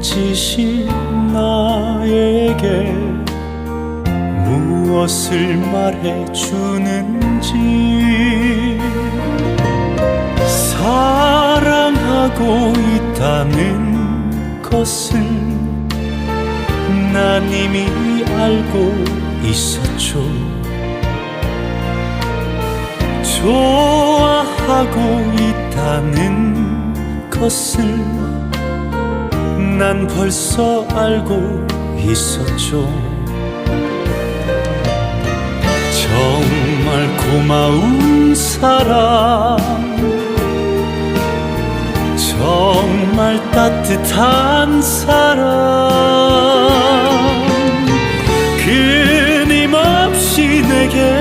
눈짓이 나에게 무엇을 말해주는지. 사랑하고 있다는 것을 난 이미 알고 있었죠. 좋아하고 있다는 것을 난 벌써 알고 있었죠. 정말 고마운 사람, 정말 따뜻한 사람, 끊임없이 내게